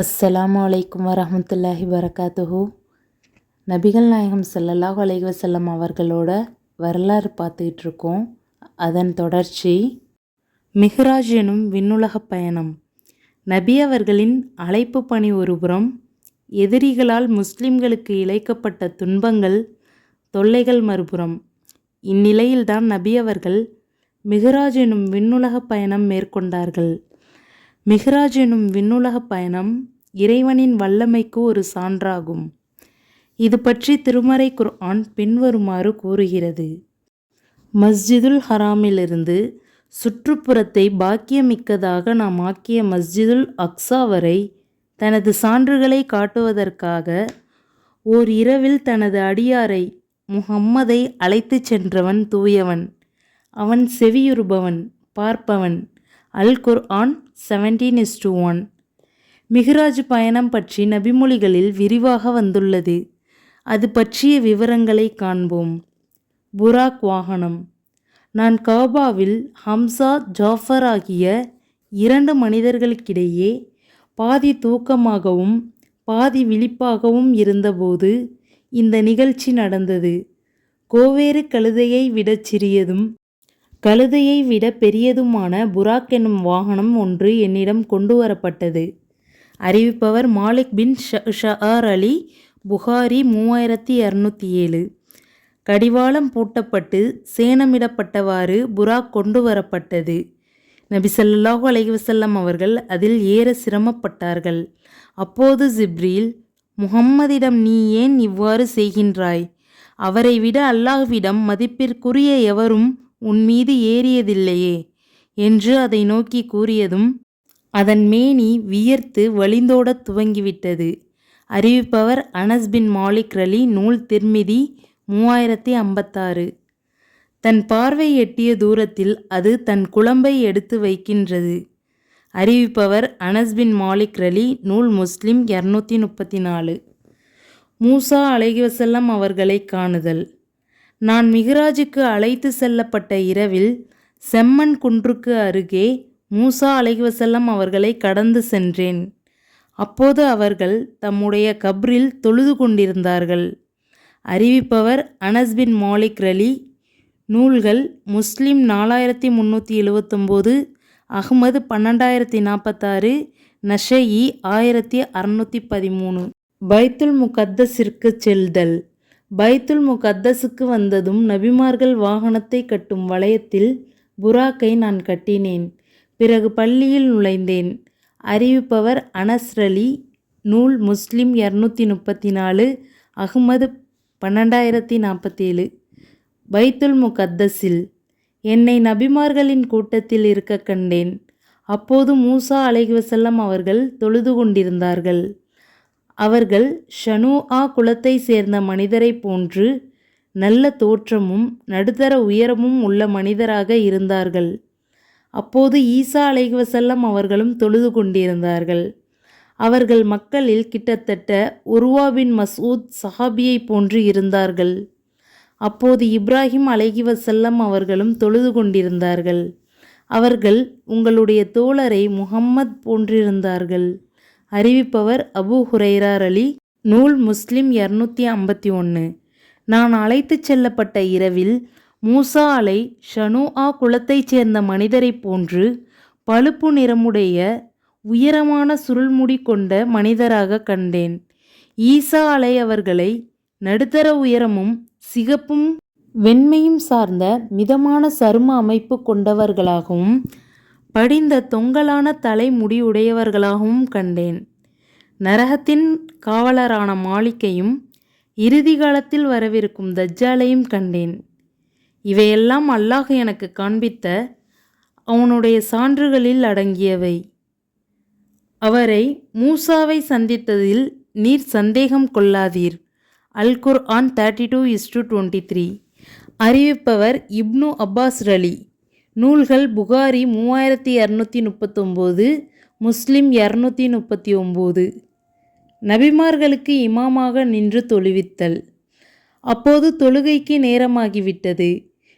அஸ்ஸலாமு வலைக்கம் வரமத்துல்லாஹி வரகாத்துஹு. நபிகள் நாயகம் ஸல்லல்லாஹு அலைஹி வஸல்லம் அவர்களோட வரலாறு பார்த்துக்கிட்டு இருக்கோம் அதன் தொடர்ச்சி மிஹ்ராஜ் எனும் விண்ணுலகப் பயணம். நபி அவர்களின் அழைப்பு பணி ஒருபுறம் எதிரிகளால் முஸ்லிம்களுக்கு இழைக்கப்பட்ட துன்பங்கள் தொல்லைகள் மறுபுறம். இந்நிலையில்தான் நபி அவர்கள் மிஹ்ராஜ் எனும் விண்ணுலகப் பயணம் மேற்கொண்டார்கள். மிஹ்ராஜ் எனும் விண்ணுலகப் பயணம் இறைவனின் வல்லமைக்கு ஒரு சான்றாகும். இது பற்றி திருமறை குர்ஆன் பின்வருமாறு கூறுகிறது. மஸ்ஜிதுல் ஹராமிலிருந்து சுற்றுப்புறத்தை பாக்கியமிக்கதாக நாம் ஆக்கிய மஸ்ஜிதுல் அக்ஸா வரை தனது சான்றுகளை காட்டுவதற்காக ஓர் இரவில் தனது அடியாரை முஹம்மதை அழைத்துச் சென்றவன் தூயவன். அவன் செவியுறுபவன் பார்ப்பவன். Al Quran seventeen is to one Miraj பயணம் பற்றி நபிமொழிகளில் விரிவாக வந்துள்ளது. அது பற்றிய விவரங்களை காண்போம். புராக் வாகனம். நான் கபாவில் ஹம்சா ஜாஃபர் ஆகிய இரண்டு மனிதர்களுக்கிடையே பாதி தூக்கமாகவும் பாதி விழிப்பாகவும் இருந்தபோது இந்த நிகழ்ச்சி நடந்தது. கோவேறு கழுதையை விடச் சிறியதும் கழுதையை விட பெரியதுமான புராக் என்னும் வாகனம் ஒன்று என்னிடம் கொண்டு வரப்பட்டது. அறிவிப்பவர் மாலிக் பின் ஷஹார் அலி புகாரி மூவாயிரத்தி இரநூத்தி ஏழு. கடிவாளம் பூட்டப்பட்டு சேனமிடப்பட்டவாறு புராக் கொண்டு வரப்பட்டது. நபி அலைவசல்லம் அவர்கள் அதில் ஏற சிரமப்பட்டார்கள். அப்போது ஜிப்ரீல் முஹம்மதிடம் நீ ஏன் இவ்வாறு செய்கின்றாய்? அவரை விட அல்லாஹ்விடம் மதிப்பிற்குரிய எவரும் உன் மீது ஏறியதில்லையே என்று அதை நோக்கி கூறியதும் அதன் மேனி வியர்த்து வழிந்தோடத் துவங்கிவிட்டது. அறிவிப்பவர் அனஸ் பின் மாலிக் ரலி நூல் திர்மிதி மூவாயிரத்தி ஐம்பத்தாறு. தன் பார்வை எட்டிய தூரத்தில் அது தன் குழம்பை எடுத்து வைக்கின்றது. அறிவிப்பவர் அனஸ் பின் மாலிக் ரலி நூல் முஸ்லிம் இரநூத்தி முப்பத்தி நாலு. மூசா அலைகிவசல்லம் அவர்களை காணுதல். நான் மிகராஜுக்கு அழைத்து செல்லப்பட்ட இரவில் செம்மன் குன்றுக்கு அருகே மூசா அலைவசல்லம் அவர்களை கடந்து சென்றேன். அப்போது அவர்கள் தம்முடைய கப்ரில் தொழுது கொண்டிருந்தார்கள். அறிவிப்பவர் அனஸ் பின் மாலிக் ரலி. நூல்கள் முஸ்லிம் நாலாயிரத்தி முந்நூற்றி எழுவத்தொம்போது அகமது பன்னெண்டாயிரத்தி நாற்பத்தாறு நஷயி ஆயிரத்தி அறநூற்றி பதிமூணு. பைத்துல் முகத்தஸிற்கு செல்தல். பைத்துல் முகத்தஸுக்கு வந்ததும் நபிமார்கள் வாகனத்தை கட்டும் வளையத்தில் புராக்கை நான் கட்டினேன். பிறகு பள்ளியில் நுழைந்தேன். அறிவிப்பவர் அனஸ்ரலி நூல் முஸ்லிம் இரநூத்தி முப்பத்தி நாலு அகமது பன்னெண்டாயிரத்தி நாற்பத்தேழு பைத்துல் முகத்தஸில் என்னை நபிமார்களின் கூட்டத்தில் இருக்க கண்டேன். அப்போது மூசா அலைகுவசல்லம் அவர்கள் தொழுது கொண்டிருந்தார்கள். அவர்கள் ஷனு ஆ குலத்தை சேர்ந்த மனிதரைப் போன்று நல்ல தோற்றமும் நடுத்தர உயரமும் உள்ள மனிதராக இருந்தார்கள். அப்போது ஈசா அலைவசல்லம் அவர்களும் தொழுது கொண்டிருந்தார்கள். அவர்கள் மக்களில் கிட்டத்தட்ட உருவாவின் மசூத் சஹாபியை போன்று இருந்தார்கள். அப்போது இப்ராஹிம் அலைஹி வசல்லம் அவர்களும் தொழுது கொண்டிருந்தார்கள். அவர்கள் உங்களுடைய தோழரை முகம்மத் போன்றிருந்தார்கள். அறிவிப்பவர் அபு ஹுரைரார் அலி நூல் முஸ்லிம் இரநூத்தி ஐம்பத்தி ஒன்று நான் அழைத்துச் செல்லப்பட்ட இரவில் மூசா அலை ஷனு ஆ குலத்தைச் சேர்ந்த மனிதரைப் போன்று பழுப்பு நிறமுடைய உயரமான சுருள்முடி கொண்ட மனிதராக கண்டேன். ஈசா அலை அவர்களை நடுத்தர உயரமும் சிகப்பும் வெண்மையும் சார்ந்த மிதமான சரும அமைப்பு கொண்டவர்களாகவும் படிந்த தொங்கலான தலைமுடியுடையவர்களாகவும் கண்டேன். நரகத்தின் காவலரான மாளிகையும் இறுதி காலத்தில் வரவிருக்கும் தஜ்ஜாலையும் கண்டேன். இவையெல்லாம் அல்லாஹ் எனக்கு காண்பித்த அவனுடைய சான்றுகளில் அடங்கியவை. அவரை மூசாவை சந்தித்ததில் நீர் சந்தேகம் கொள்ளாதீர். Al Quran thirty two is to twenty three அறிவிப்பவர் Ibn Abbas ரலி நூல்கள் புகாரி மூவாயிரத்தி இரநூத்தி முப்பத்தொம்போது முஸ்லிம் இரநூத்தி முப்பத்தி ஒம்பது நபிமார்களுக்கு இமாமாக நின்று தொழுவித்தல். அப்போது தொழுகைக்கு நேரமாகிவிட்டது.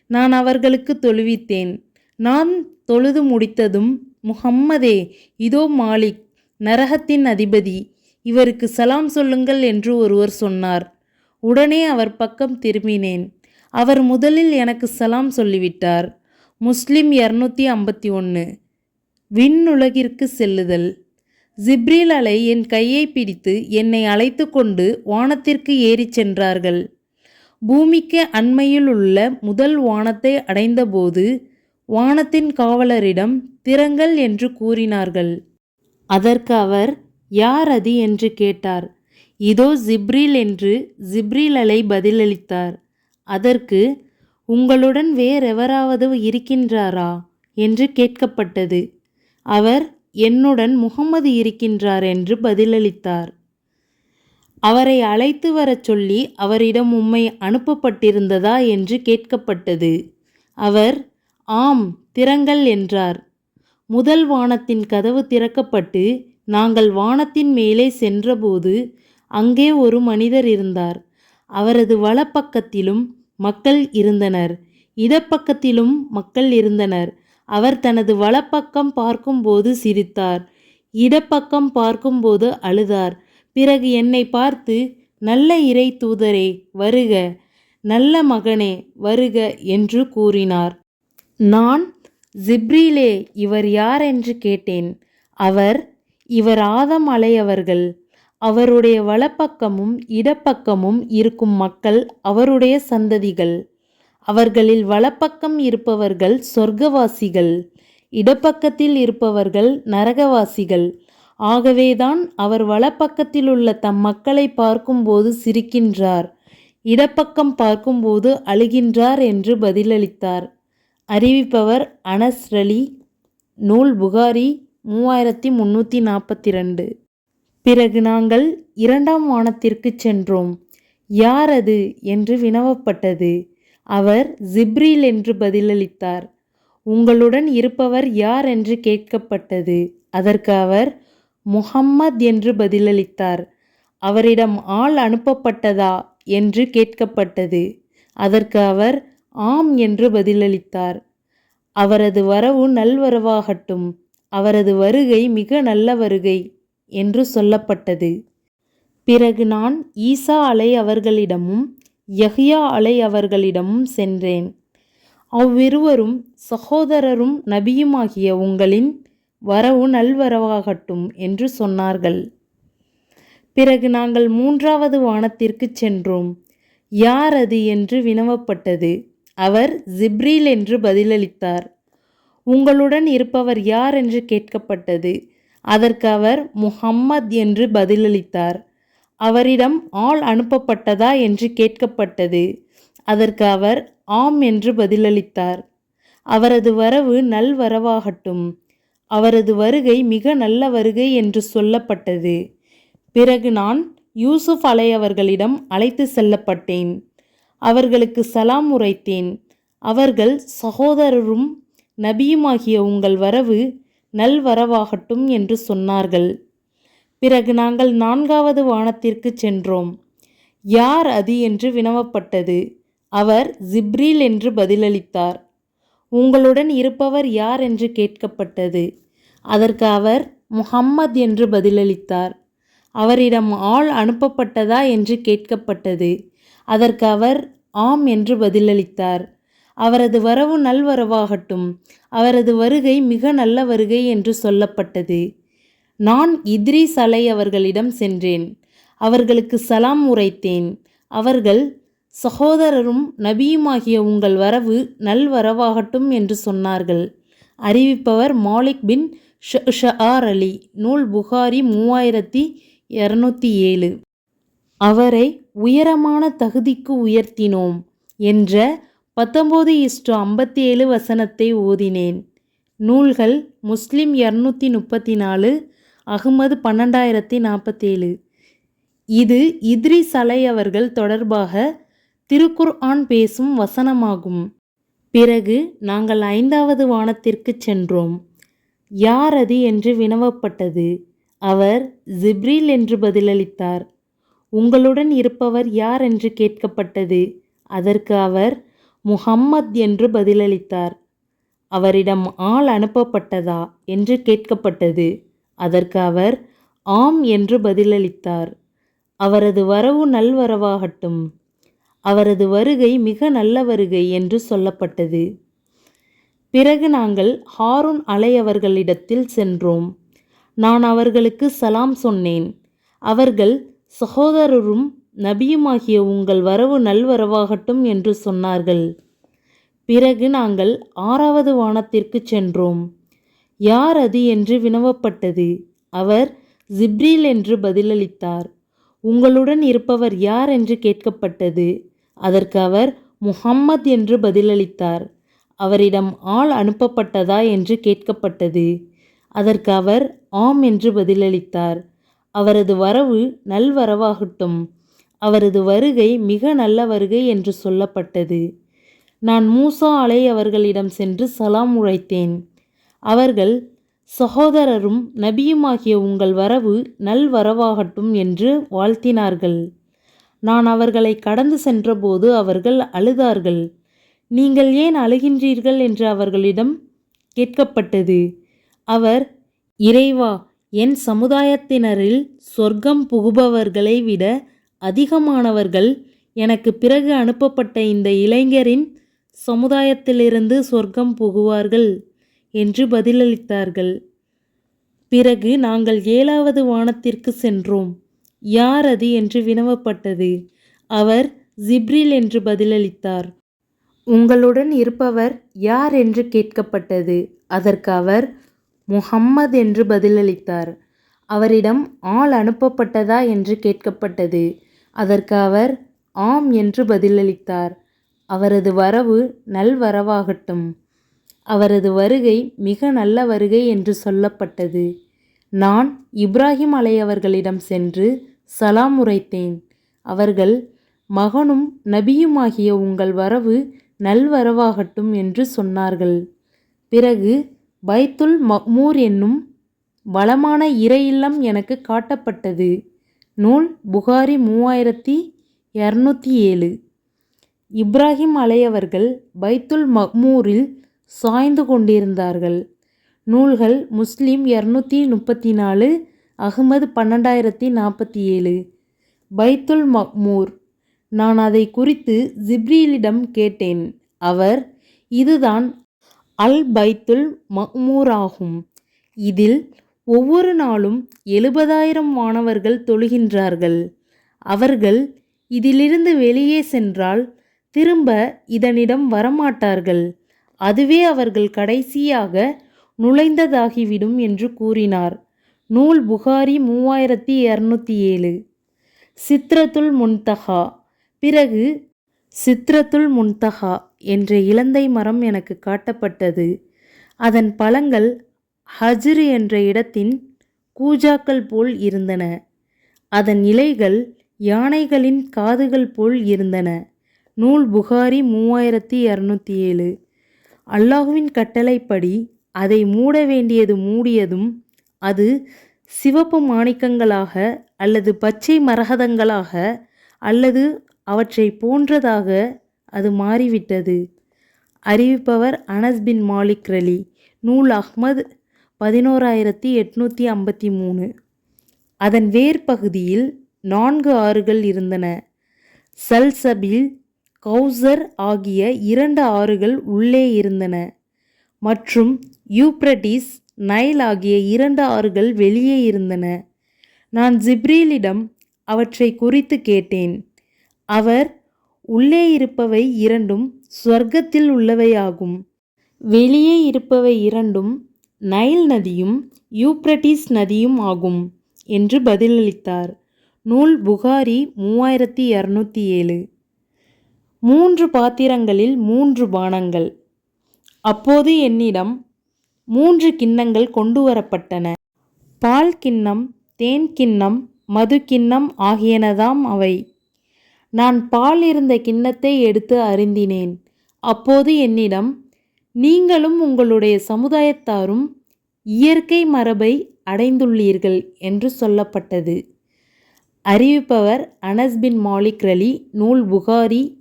நான் அவர்களுக்கு தொழுவித்தேன். நான் தொழுது முடித்ததும் முஹம்மதே இதோ மாலிக் நரகத்தின் அதிபதி இவருக்கு சலாம் சொல்லுங்கள் என்று ஒருவர் சொன்னார். உடனே அவர் பக்கம் திரும்பினேன். அவர் முதலில் எனக்கு சலாம் சொல்லிவிட்டார். முஸ்லிம் இரநூத்தி ஐம்பத்தி ஒன்று விண்ணுலகிற்கு செல்லுதல். ஜிப்ரீல் அலை என் கையை பிடித்து என்னை அழைத்து கொண்டு வானத்திற்கு ஏறிச் சென்றார்கள். பூமிக்கு அண்மையில் உள்ள முதல் வானத்தை அடைந்தபோது வானத்தின் காவலரிடம் திறங்கள் என்று கூறினார்கள். அதற்கு அவர் யார் அது? என்று கேட்டார். இதோ ஜிப்ரீல் என்று ஜிப்ரீல் அலை பதிலளித்தார். அதற்கு உங்களுடன் வேறெவராவது இருக்கின்றாரா? என்று கேட்கப்பட்டது. அவர் என்னுடன் முகம்மது இருக்கின்றார் என்று பதிலளித்தார். அவரை அழைத்து வரச் சொல்லி அவரிடம் உம்மை அனுப்பப்பட்டிருந்ததா என்று கேட்கப்பட்டது. அவர் ஆம் திறங்கள் என்றார். முதல் வானத்தின் கதவு திறக்கப்பட்டு நாங்கள் வானத்தின் மேலே சென்றபோது அங்கே ஒரு மனிதர் இருந்தார். அவரது வலப்பக்கத்திலும் மக்கள் இருந்தனர். இடப்பக்கத்திலும் மக்கள் இருந்தனர். அவர் தனது வலப்பக்கம் பார்க்கும்போது சிரித்தார். இடப்பக்கம் பார்க்கும்போது அழுதார். பிறகு என்னை பார்த்து நல்ல இறை தூதரே வருக. நல்ல மகனே வருக என்று கூறினார். நான் ஜிப்ரீலே இவர் யார் என்று கேட்டேன். அவர் இவர் ஆதம் அலையவர்கள். அவருடைய வலப்பக்கமும் இடப்பக்கமும் இருக்கும் மக்கள் அவருடைய சந்ததிகள். அவர்களில் வலப்பக்கம் இருப்பவர்கள் சொர்க்கவாசிகள் இடப்பக்கத்தில் இருப்பவர்கள் நரகவாசிகள். ஆகவேதான் அவர் வலப்பக்கத்தில் உள்ள தம் மக்களை பார்க்கும்போது சிரிக்கின்றார் இடப்பக்கம் பார்க்கும்போது அழுகின்றார் என்று பதிலளித்தார். அறிவிப்பவர் அனஸ்ரலி நூல் புகாரி மூவாயிரத்தி முன்னூற்றி நாற்பத்தி ரெண்டு. பிறகு நாங்கள் இரண்டாம் வானத்திற்கு சென்றோம். யார் அது என்று வினவப்பட்டது. அவர் ஜிப்ரீல் என்று பதிலளித்தார். உங்களுடன் இருப்பவர் யார் என்று கேட்கப்பட்டது. அதற்கு அவர் முஹம்மத் என்று பதிலளித்தார். அவரிடம் ஆள் அனுப்பப்பட்டதா என்று கேட்கப்பட்டது. அதற்கு அவர் ஆம் என்று பதிலளித்தார். அவரது வரவு நல்வரவாகட்டும். அவரது வருகை மிக நல்ல வருகை. என்று சொல்லப்பட்டது. பிறகு நான் ஈசா அலை அவர்களிடமும் யஹ்யா அலை அவர்களிடமும் சென்றேன். அவ்விருவரும் சகோதரரும் நபியுமாகிய உங்களின் வரவு நல்வரவாகட்டும் என்று சொன்னார்கள். பிறகு நாங்கள் மூன்றாவது வானத்திற்கு சென்றோம். யார் அது என்று வினவப்பட்டது. அவர் ஜிப்ரீல் என்று பதிலளித்தார். உங்களுடன் இருப்பவர் யார் என்று கேட்கப்பட்டது. அதற்கு அவர் முஹம்மத் என்று பதிலளித்தார். அவரிடம் ஆள் அனுப்பப்பட்டதா என்று கேட்கப்பட்டது. அதற்கு அவர் ஆம் என்று பதிலளித்தார். அவரது வரவு நல்வரவாகட்டும் அவரது வருகை மிக நல்ல வருகை என்று சொல்லப்பட்டது. பிறகு நான் யூசுப் அலை அவர்களிடம் அழைத்து செல்லப்பட்டேன். அவர்களுக்கு சலாம் உரைத்தேன். அவர்கள் சகோதரரும் நபியுமாகிய உங்கள் வரவு நல்வரவாகட்டும் என்று சொன்னார்கள். பிறகு நாங்கள் நான்காவது வானத்திற்கு சென்றோம். யார் அது என்று வினவப்பட்டது. அவர் ஜிப்ரீல் என்று பதிலளித்தார். உங்களுடன் இருப்பவர் யார் என்று கேட்கப்பட்டது. அதற்கு அவர் முஹம்மத் என்று பதிலளித்தார். அவரிடம் ஆள் அனுப்பப்பட்டதா என்று கேட்கப்பட்டது. அதற்கு அவர் ஆம் என்று பதிலளித்தார். அவரது வரவு நல்வரவாகட்டும். அவரது வருகை மிக நல்ல வருகை என்று சொல்லப்பட்டது. நான் இத்ரீஸ் அலை அவர்களிடம் சென்றேன். அவர்களுக்கு சலாம் உரைத்தேன். அவர்கள் சகோதரரும் நபியுமாகிய உங்கள் வரவு நல்வரவாகட்டும் என்று சொன்னார்கள். அறிவிப்பவர் மாலிக் பின் ஷஆர் அலி. நூல் புகாரி மூவாயிரத்தி இரநூத்தி ஏழு. அவரை உயரமான தகுதிக்கு உயர்த்தினோம் என்ற பத்தொம்போது இஸ்டு ஐம்பத்தி ஏழு வசனத்தை ஓதினேன். நூல்கள் முஸ்லிம் இரநூத்தி முப்பத்தி நாலு அகமது பன்னெண்டாயிரத்தி நாற்பத்தேழு இது இத்ரி சலை அவர்கள் தொடர்பாக திருக்குர்ஆன் பேசும் வசனமாகும். பிறகு நாங்கள் ஐந்தாவது வானத்திற்கு சென்றோம். யார் அது என்று வினவப்பட்டது. அவர் ஜிப்ரில் என்று பதிலளித்தார். உங்களுடன் இருப்பவர் யார் என்று கேட்கப்பட்டது. அதற்கு அவர் முஹம்மத் என்று பதிலளித்தார். அவரிடம் ஆள் அனுப்பப்பட்டதா என்று கேட்கப்பட்டது. அதற்கு அவர் ஆம் என்று பதிலளித்தார். அவரது வரவு நல்வரவாகட்டும். அவரது வருகை மிக நல்ல வருகை என்று சொல்லப்பட்டது. பிறகு நாங்கள் ஹாரூன் அலை அவர்களிடத்தில் சென்றோம். நான் அவர்களுக்கு சலாம் சொன்னேன். அவர்கள் சகோதரரும் நபியுமாகிய உங்கள் வரவு நல்வரவாகட்டும் என்று சொன்னார்கள். பிறகு நாங்கள் ஆறாவது வானத்திற்கு சென்றோம். யார் அது என்று வினவப்பட்டது. அவர் ஜிப்ரீல் என்று பதிலளித்தார். உங்களுடன் இருப்பவர் யார் என்று கேட்கப்பட்டது. அதற்கு அவர் முஹம்மத் என்று பதிலளித்தார். அவரிடம் ஆள் அனுப்பப்பட்டதா என்று கேட்கப்பட்டது. அதற்கு அவர் ஆம் என்று பதிலளித்தார். அவரது வரவு நல்வரவாகட்டும். அவரது வருகை மிக நல்ல வருகை என்று சொல்லப்பட்டது. நான் மூசா அலை அவர்களிடம் சென்று சலாம் உழைத்தேன் அவர்கள் சகோதரரும் நபியுமாகிய உங்கள் வரவு நல்வரவாகட்டும் என்று வாழ்த்தினார்கள். நான் அவர்களை கடந்து சென்றபோது அவர்கள் அழுதார்கள். நீங்கள் ஏன் அழுகின்றீர்கள் என்று அவர்களிடம் கேட்கப்பட்டது. அவர் இறைவா என் சமுதாயத்தினரில் சொர்க்கம் புகுபவர்களை விட அதிகமானவர்கள் எனக்கு பிறகு அனுப்பப்பட்ட இந்த இளைஞரின் சமுதாயத்திலிருந்து சொர்க்கம் புகுவார்கள் என்று பதிலளித்தார்கள். பிறகு நாங்கள் ஏழாவது வானத்திற்கு சென்றோம். யார் அது என்று வினவப்பட்டது. அவர் ஜிப்ரில் என்று பதிலளித்தார். உங்களுடன் இருப்பவர் யார் என்று கேட்கப்பட்டது. அதற்கு அவர் முஹம்மது என்று பதிலளித்தார். அவரிடம் ஆள் அனுப்பப்பட்டதா என்று கேட்கப்பட்டது. அதற்கு அவர் ஆம் என்று பதிலளித்தார். அவரது வரவு நல்வரவாகட்டும் அவரது வருகை மிக நல்ல வருகை என்று சொல்லப்பட்டது. நான் இப்ராஹிம் அலை அவர்களிடம் சென்று சலாம் உரைத்தேன். அவர்கள் மகனும் நபியுமாகிய உங்கள் வரவு நல்வரவாகட்டும் என்று சொன்னார்கள். பிறகு பைத்துல் மக்மூர் என்னும் வளமான இறையில்லம் எனக்கு காட்டப்பட்டது. நூல் புகாரி மூவாயிரத்தி இரநூத்தி ஏழு. இப்ராஹிம் அலையவர்கள் பைத்துல் மக்மூரில் சாய்ந்து கொண்டிருந்தார்கள். நூல்கள் முஸ்லீம் இரநூத்தி முப்பத்தி நாலு அகமது பன்னெண்டாயிரத்தி நாற்பத்தி ஏழு. பைத்துல் மக்மூர் நான் அதை குறித்து ஜிப்ரீலிடம் கேட்டேன். அவர் இதுதான் அல் பைத்துல் மக்மூர் ஆகும். இதில் ஒவ்வொரு நாளும் எழுபதாயிரம் மாணவர்கள் தொழுகின்றார்கள். அவர்கள் இதிலிருந்து வெளியே சென்றால் திரும்ப இதனிடம் வரமாட்டார்கள். அதுவே அவர்கள் கடைசியாக நுழைந்ததாகிவிடும் என்று கூறினார். நூல் புகாரி மூவாயிரத்தி இரநூத்தி ஏழு. சித்ரத்துல் முன்தஹா. பிறகு சித்ரத்துல் முன்தஹா என்ற இலந்தை மரம் எனக்கு காட்டப்பட்டது. அதன் பழங்கள் ஹஜ்ரு என்ற இடத்தின் கூஜாக்கள் போல் இருந்தன. அதன் இலைகள் யானைகளின் காதுகள் போல் இருந்தன. நூல் புகாரி மூவாயிரத்தி இரநூத்தி ஏழு அல்லாஹுவின் கட்டளைப்படி அதை மூட வேண்டியது மூடியதும் அது சிவப்பு மாணிக்கங்களாக அல்லது பச்சை மரகதங்களாக அல்லது அவற்றை போன்றதாக அது மாறிவிட்டது. அறிவிப்பவர் அனஸ் பின் மாலிக் ரலி. நூல் அஹ்மத் பதினோராயிரத்தி எட்நூற்றி ஐம்பத்தி மூணு. அதன் வேர் பகுதியில் நான்கு ஆறுகள் இருந்தன. சல்சபில் கௌசர் ஆகிய இரண்டு ஆறுகள் உள்ளே இருந்தன. மற்றும் யூப்ரட்டிஸ் நைல் ஆகிய இரண்டு ஆறுகள் வெளியே இருந்தன. நான் ஜிப்ரீலிடம் அவற்றை குறித்து கேட்டேன். அவர் உள்ளே இருப்பவை இரண்டும் சொர்க்கத்தில் உள்ளவையாகும். வெளியே இருப்பவை இரண்டும் நைல் நதியும் யூப்ரட்டிஸ் நதியும் ஆகும் என்று பதிலளித்தார். நூல் புகாரி மூவாயிரத்தி இரநூத்தி ஏழு. மூன்று பாத்திரங்களில் மூன்று பானங்கள். அப்போது என்னிடம் மூன்று கிண்ணங்கள் கொண்டு வரப்பட்டன. பால் கிண்ணம் தேன் கிண்ணம் மது கிண்ணம் ஆகியனதாம் அவை. நான் பால் இருந்த கிண்ணத்தை எடுத்து அருந்தினேன். அப்போது என்னிடம் நீங்களும் உங்களுடைய சமுதாயத்தாரும் இயற்கை மரபை அடைந்துள்ளீர்கள் என்று சொல்லப்பட்டது. அறிவிப்பவர் அனஸ் பின் மாலிக் ரலி நூல் புகாரி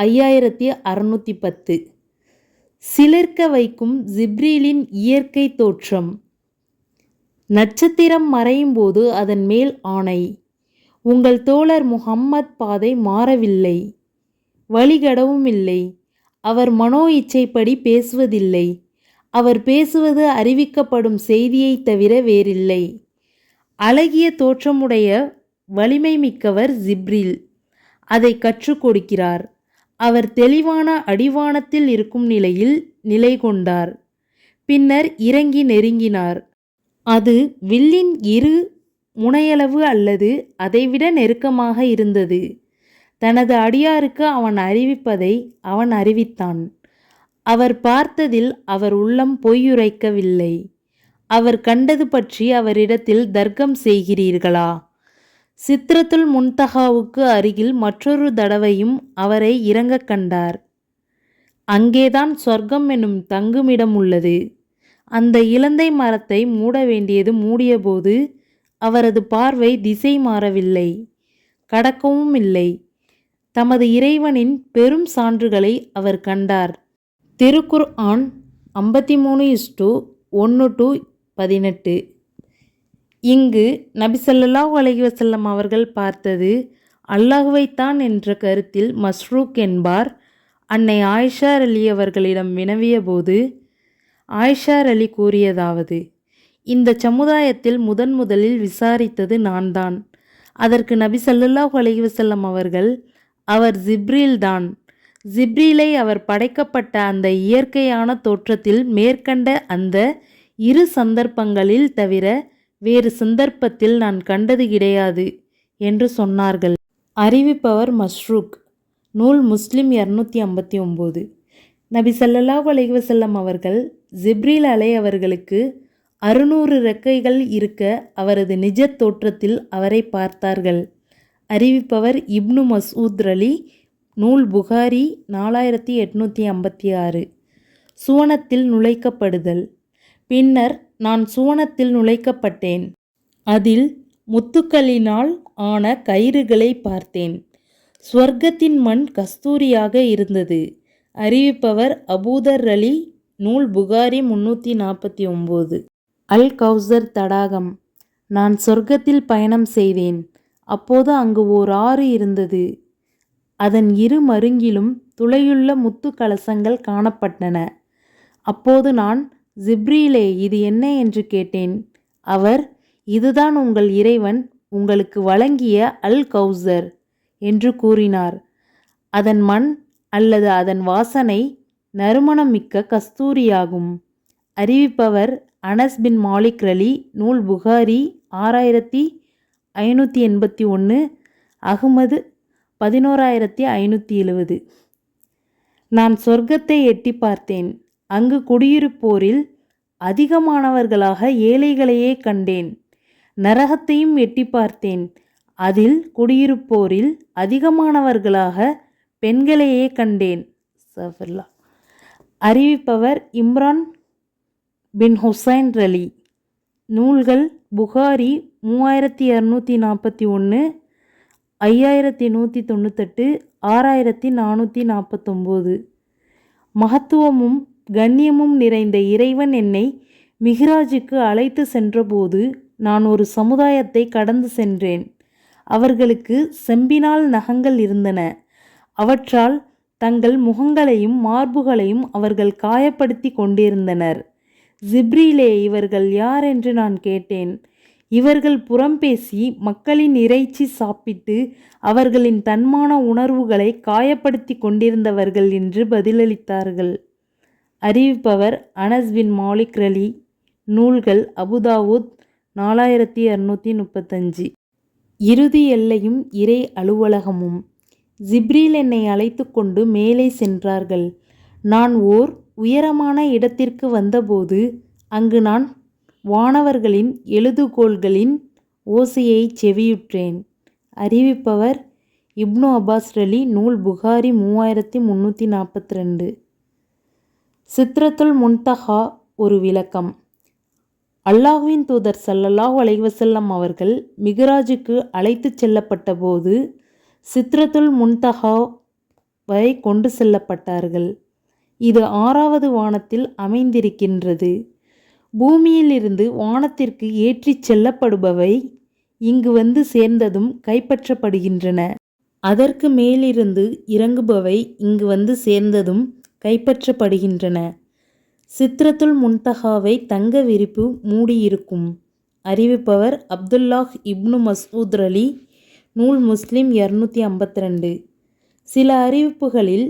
ஐயாயிரத்தி அறுநூற்றி பத்து. சிலிர்க்க வைக்கும் ஜிப்ரீலின் இயற்கை தோற்றம். நட்சத்திரம் மறையும் போது அதன் மேல் ஆணை. உங்கள் தோழர் முஹம்மத் பாதை மாறவில்லை. வழிகடவும் இல்லை. அவர் மனோ இச்சைப்படி பேசுவதில்லை. அவர் பேசுவது அறிவிக்கப்படும் செய்தியைத் தவிர வேறில்லை. அழகிய தோற்றமுடைய வலிமை மிக்கவர் ஜிப்ரில். அதை கற்றுக் கொடுக்கிறார். அவர் தெளிவான அடிவானத்தில் இருக்கும் நிலையில் நிலை கொண்டார். பின்னர் இறங்கி நெருங்கினார். அது வில்லின் இரு முனையளவு அல்லது அதைவிட நெருக்கமாக இருந்தது. தனது அடியாருக்கு அவன் அறிவிப்பதை அவன் அறிவித்தான். அவர் பார்த்ததில் அவர் உள்ளம் பொய்யுரைக்கவில்லை. அவர் கண்டது பற்றி அவரிடத்தில் தர்க்கம் செய்கிறீர்களா? சித்திரத்துல் முன்தகாவுக்கு அருகில் மற்றொரு தடவையும் அவரை இறங்க கண்டார். அங்கேதான் சொர்க்கம் என்னும் தங்குமிடம் உள்ளது. அந்த இலந்தை மரத்தை மூட வேண்டியது மூடியபோது அவரது பார்வை திசை மாறவில்லை. கடக்கவும் இல்லை. தமது இறைவனின் பெரும் சான்றுகளை அவர் கண்டார். திருக்குர் ஆன் ஐம்பத்தி மூணு இஸ்டு ஒன்று டு பதினெட்டு. இங்கு நபி ஸல்லல்லாஹு அவர்கள் பார்த்தது அல்லாஹுவைத்தான் என்ற கருத்தில் மஸ்ரூக் என்பார். அன்னை ஆயிஷார் அலி அவர்களிடம் வினவியபோது ஆயிஷார் அலி கூறியதாவது இந்த சமுதாயத்தில் முதன் முதலில் விசாரித்தது நான்தான் அதற்கு நபி ஸல்லல்லாஹு அலைவசல்லம் அவர்கள் அவர் ஜிப்ரீல் தான் ஜிப்ரீலை அவர் படைக்கப்பட்ட அந்த இயற்கையான தோற்றத்தில் மேற்கண்ட அந்த இரு சந்தர்ப்பங்களில் தவிர வேறு சந்தர்ப்பத்தில் நான் கண்டது கிடையாது என்று சொன்னார்கள். அறிவிப்பவர் மஷ்ரூக். நூல் முஸ்லிம் இரநூத்தி ஐம்பத்தி ஒம்பது. நபி ஸல்லல்லாஹு அலைஹி அவர்கள் ஜிப்ரீல் அலை அவர்களுக்கு அறுநூறு ரெக்கைகள் இருக்க அவரது நிஜ தோற்றத்தில் அவரை பார்த்தார்கள். அறிவிப்பவர் இப்னு மசூத் அலி நூல் புகாரி நாலாயிரத்தி எட்நூற்றி ஐம்பத்தி ஆறு. சுவனத்தில் நுழைக்கப்படுதல். பின்னர் நான் சுவனத்தில் நுழைக்கப்பட்டேன். அதில் முத்துக்களினால் ஆன கயிறுகளை பார்த்தேன். ஸ்வர்க்கத்தின் மண் கஸ்தூரியாக இருந்தது. அறிவிப்பவர் அபூதர் அலி நூல் புகாரி முன்னூற்றி நாற்பத்தி ஒம்பது. அல் கௌசர் தடாகம். நான் சொர்க்கத்தில் பயணம் செய்தேன் அப்போது அங்கு ஓர் ஆறு இருந்தது. அதன் இரு மருங்கிலும் துளையுள்ள முத்து கலசங்கள் காணப்பட்டன. அப்போது நான் ஜிப்ரீலே இது என்ன என்று கேட்டேன். அவர் இதுதான் உங்கள் இறைவன் உங்களுக்கு வழங்கிய அல் கௌசர் என்று கூறினார். அதன் மண் அல்லது அதன் வாசனை நறுமணம் மிக்க கஸ்தூரியாகும். அறிவிப்பவர் அனஸ் பின் மாலிக் ரலி நூல் புகாரி ஆறாயிரத்தி ஐநூற்றி எண்பத்தி ஒன்று அகமது பதினோராயிரத்தி ஐநூற்றி எழுவது. நான் சொர்க்கத்தை எட்டி பார்த்தேன். அங்கு குடியிருப்போரில் அதிகமானவர்களாக ஏழைகளையே கண்டேன். நரகத்தையும் எட்டி பார்த்தேன். அதில் குடியிருப்போரில் அதிகமானவர்களாக பெண்களையே கண்டேன். சஃபர்லா அறிவிப்பவர் இம்ரான் பின் ஹுசைன் ரலி நூல்கள் புகாரி மூவாயிரத்தி இரநூத்தி நாற்பத்தி ஒன்று ஐயாயிரத்தி நூற்றி தொண்ணூத்தெட்டு ஆறாயிரத்தி நானூற்றி நாற்பத்தொம்போது. மகத்துவமும் கண்ணியமும் நிறைந்த இறைவன் என்னை மிஹ்ராஜுக்கு அழைத்து சென்றபோது நான் ஒரு சமுதாயத்தை கடந்து சென்றேன். அவர்களுக்கு செம்பினால் நகங்கள் இருந்தன. அவற்றால் தங்கள் முகங்களையும் மார்புகளையும் அவர்கள் காயப்படுத்தி கொண்டிருந்தனர். ஜிப்ரிலே இவர்கள் யார் என்று நான் கேட்டேன். இவர்கள் புறம் பேசி மக்களின் இறைச்சி சாப்பிட்டு அவர்களின் தன்மான உணர்வுகளை காயப்படுத்தி கொண்டிருந்தவர்கள் என்று பதிலளித்தார்கள். அறிவிப்பவர் அனஸ் பின் மாலிக் ரலி. நூல்கள் அபுதாவுத் நாலாயிரத்தி இரநூத்தி முப்பத்தஞ்சு. இறுதி எல்லையும் இறை அலுவலகமும். ஜிப்ரீல் என்னை அழைத்து கொண்டு மேலே சென்றார்கள். நான் ஓர் உயரமான இடத்திற்கு வந்தபோது அங்கு நான் வானவர்களின் எழுதுகோள்களின் ஓசையை செவியுற்றேன். அறிவிப்பவர் இப்னு அப்பாஸ் அலி நூல் புகாரி மூவாயிரத்தி முந்நூற்றி நாற்பத்தி ரெண்டு சித்ரத்துல் முன்தஹா ஒரு விளக்கம். அல்லாஹுவின் தூதர் சல்லல்லாஹ் அலைவசல்லம் அவர்கள் மிகராஜுக்கு அழைத்துச் செல்லப்பட்ட போது சித்ரத்துல் முன்தஹா வரை கொண்டு செல்லப்பட்டார்கள். இது ஆறாவது வானத்தில் அமைந்திருக்கின்றது. பூமியிலிருந்து வானத்திற்கு ஏற்றிச் செல்லப்படுபவை இங்கு வந்து சேர்ந்ததும் கைப்பற்றப்படுகின்றன. அதற்கு மேலிருந்து இறங்குபவை இங்கு வந்து சேர்ந்ததும் கைப்பற்றப்படுகின்றன. சித்ரத்துல் முன்தஹாவை தங்க விரிப்பு மூடியிருக்கும். அறிவிப்பவர் அப்துல்லாஹ் இப்னு மசூத் அலி நூல் முஸ்லிம் இரநூத்தி ஐம்பத்தி ரெண்டு சில அறிவிப்புகளில்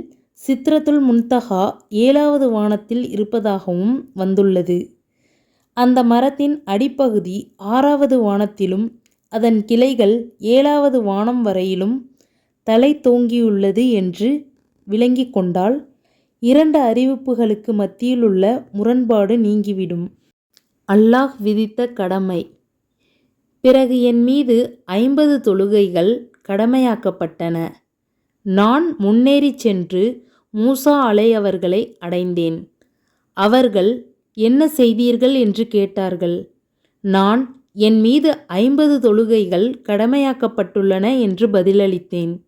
சித்ரத்துல் முன்தஹா ஏழாவது வானத்தில் இருப்பதாகவும் வந்துள்ளது. அந்த மரத்தின் அடிப்பகுதி ஆறாவது வானத்திலும் அதன் கிளைகள் ஏழாவது வானம் வரையிலும் தலை தோங்கியுள்ளது என்று விளங்கி கொண்டால் இரண்டு அறிவிப்புகளுக்கு மத்தியிலுள்ள முரண்பாடு நீங்கிவிடும். அல்லாஹ் விதித்த கடமை. பிறகு என் மீது ஐம்பது தொழுகைகள் கடமையாக்கப்பட்டன. நான் முன்னேறிச் சென்று மூசா அலை அவர்களை அடைந்தேன். அவர்கள் என்ன செய்தீர்கள்? என்று கேட்டார்கள். நான் என் மீது ஐம்பது தொழுகைகள் கடமையாக்கப்பட்டுள்ளன என்று பதிலளித்தேன்.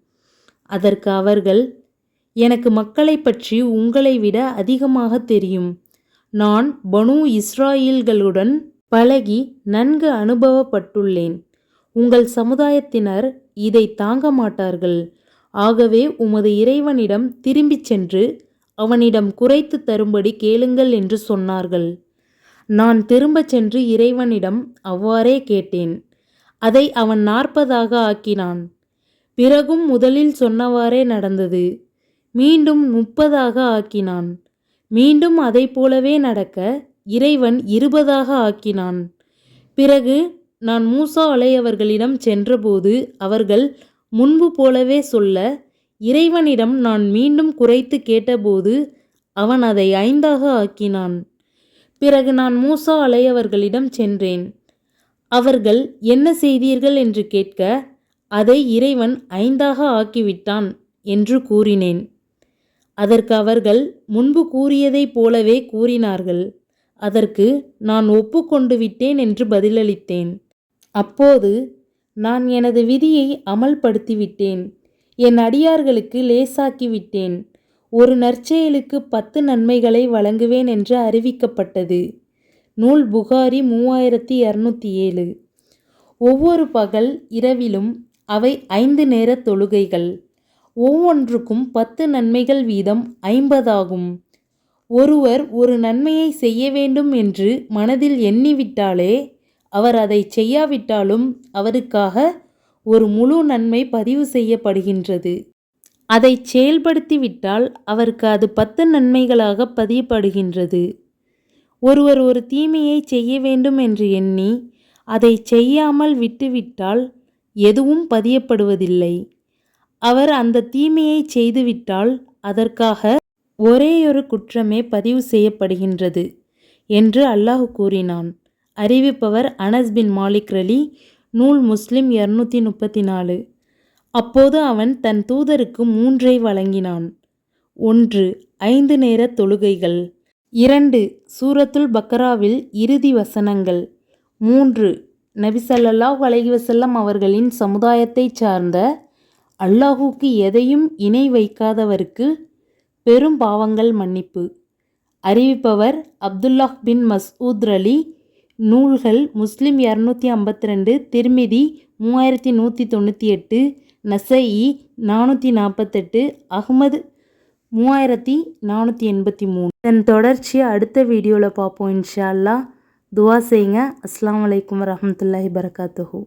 அதற்கு அவர்கள் எனக்கு மக்களை பற்றி உங்களை விட அதிகமாக தெரியும். நான் பனு இஸ்ராயில்களுடன் பழகி நன்கு அனுபவப்பட்டுள்ளேன். உங்கள் சமுதாயத்தினர் இதை தாங்க மாட்டார்கள். ஆகவே உமது இறைவனிடம் திரும்பிச் சென்று அவனிடம் குறைத்து தரும்படி கேளுங்கள் என்று சொன்னார்கள். நான் திரும்பச் சென்று இறைவனிடம் அவ்வாறே கேட்டேன். அதை அவன் நாற்பதாக ஆக்கினான். பிறகும் முதலில் சொன்னவாறே நடந்தது. மீண்டும் முப்பதாக ஆக்கினான். மீண்டும் அதை போலவே நடக்க இறைவன் இருபதாக ஆக்கினான். பிறகு நான் மூசா அலையவர்களிடம் சென்றபோது அவர்கள் முன்பு போலவே சொல்ல இறைவனிடம் நான் மீண்டும் குறைத்து கேட்டபோது அவன் அதை ஐந்தாக ஆக்கினான். பிறகு நான் மூசா அலையவர்களிடம் சென்றேன். அவர்கள் என்ன செய்தீர்கள்? என்று கேட்க அதை இறைவன் ஐந்தாக ஆக்கிவிட்டான் என்று கூறினேன். அதற்கு அவர்கள் முன்பு கூறியதைப் போலவே கூறினார்கள். அதற்கு நான் ஒப்புக்கொண்டு விட்டேன் என்று பதிலளித்தேன். அப்போது நான் எனது விதியை அமல்படுத்திவிட்டேன். என் அடியார்களுக்கு லேசாக்கிவிட்டேன். ஒரு நற்செயலுக்கு பத்து நன்மைகளை வழங்குவேன் என்று அறிவிக்கப்பட்டது. நூல் புகாரி மூவாயிரத்தி இரநூத்தி ஏழு. ஒவ்வொரு பகல் இரவிலும் அவை ஐந்து நேர தொழுகைகள். ஒவ்வொன்றுக்கும் பத்து நன்மைகள் வீதம் ஐம்பதாகும். ஒருவர் ஒரு நன்மையை செய்ய வேண்டும் என்று மனதில் எண்ணிவிட்டாலே அவர் அதை செய்யாவிட்டாலும் அவருக்காக ஒரு முழு நன்மை பதிவு செய்யப்படுகின்றது. அதை செயல்படுத்திவிட்டால் அவருக்கு அது பத்து நன்மைகளாக பதியப்படுகின்றது. ஒருவர் ஒரு தீமையை செய்ய வேண்டும் என்று எண்ணி அதை செய்யாமல் விட்டுவிட்டால் எதுவும் பதியப்படுவதில்லை. அவர் அந்த தீமையை செய்துவிட்டால் அதற்காக ஒரேயொரு குற்றமே பதிவு செய்யப்படுகின்றது என்று அல்லாஹ் கூறினான். அறிவிப்பவர் அனஸ் பின் மாலிக் ரலி நூல் முஸ்லிம் இரநூத்தி முப்பத்தி நாலு அப்போது அவன் தன் தூதருக்கு மூன்றை வழங்கினான். ஒன்று ஐந்து நேர தொழுகைகள். இரண்டு சூரத்துல் பக்கராவில் இறுதி வசனங்கள். மூன்று நபிசல்லாஹ் அலைவசல்லம் அவர்களின் சமுதாயத்தைச் சார்ந்த அல்லாஹுக்கு எதையும் இணை வைக்காதவருக்கு பெரும் பாவங்கள் மன்னிப்பு. அறிவிப்பவர் அப்துல்லாஹ் பின் மஸ்ஊத் அலி நூல்கள் முஸ்லிம் இரநூத்தி ஐம்பத்தி ரெண்டு திருமிதி மூவாயிரத்தி நூற்றி தொண்ணூற்றி எட்டு நசஇ நானூற்றி நாற்பத்தெட்டு அகமது மூவாயிரத்தி நானூற்றி எண்பத்தி மூணு. இதன் தொடர்ச்சியை அடுத்த வீடியோவில் பார்ப்போம் இன்ஷா அல்லா துவா செய்யுங்க. அஸ்லாம் வலைக்கம் வரமத்துல்லாஹி பரகாத்துஹூ